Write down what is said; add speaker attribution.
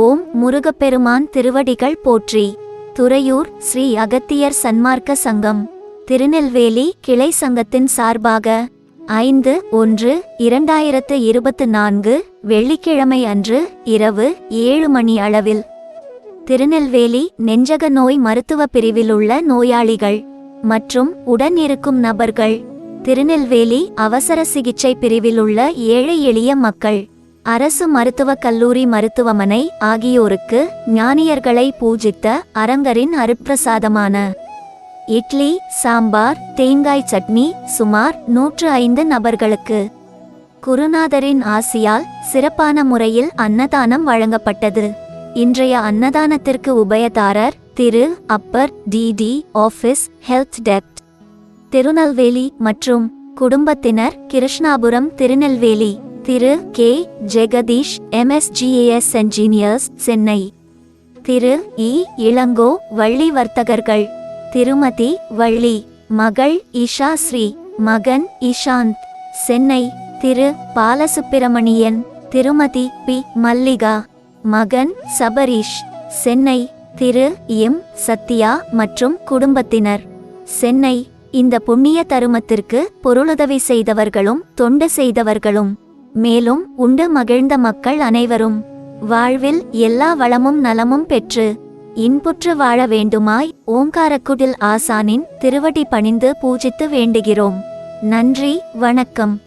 Speaker 1: ஓம் முருகப்பெருமான் திருவடிகள் போற்றி. துறையூர் ஸ்ரீ அகத்தியர் சன்மார்க்க சங்கம். திருநெல்வேலி கிளை சங்கத்தின் சார்பாக ஐந்து ஒன்று இரண்டாயிரத்து இருபத்து நான்கு வெள்ளிக்கிழமை அன்று இரவு ஏழு மணி அளவில். திருநெல்வேலி நெஞ்சக நோய் மருத்துவ பிரிவில் உள்ள நோயாளிகள் மற்றும் உடன் இருக்கும் நபர்கள். திருநெல்வேலி அவசர சிகிச்சை பிரிவில் உள்ள ஏழை எளிய மக்கள். அரசு மருத்துவக் கல்லூரி மருத்துவமனை ஆகியோருக்கு ஞானியர்களை பூஜித்த அரங்கரின் அருட்பிரசாதமான இட்லி சாம்பார் தேங்காய் சட்னி சுமார் நூற்று ஐந்து நபர்களுக்கு. குருநாதரின் ஆசியால் சிறப்பான முறையில் அன்னதானம் வழங்கப்பட்டது. இன்றைய அன்னதானத்திற்கு உபயதாரர் Thiru Appar DD office health dept Tirunelveli மற்றும் குடும்பத்தினர் Krishnapuram Tirunelveli. Thiru K. Jagadish MSGAS engineers Chennai. Thiru E. Elango Valli வர்த்தகர்கள். திருமதி வள்ளி. மகள் இஷா ஸ்ரீ. மகன் இஷாந்த். சென்னை. திரு பாலசுப்பிரமணியன். திருமதி பி. மல்லிகா. மகன் சபரீஷ். சென்னை. திரு எம். சத்யா மற்றும் குடும்பத்தினர். சென்னை. இந்த புண்ணிய தருமத்திற்கு பொருளுதவி செய்தவர்களும் தொண்டு செய்தவர்களும். மேலும் உண்டு மகிழ்ந்த மக்கள் அனைவரும் வாழ்வில் எல்லா வளமும் நலமும் பெற்று இன்புற்று வாழ வேண்டுமாய் ஓங்காரக்குடில் ஆசானின் திருவடி பணிந்து பூஜித்து வேண்டுகிறோம். நன்றி வணக்கம்.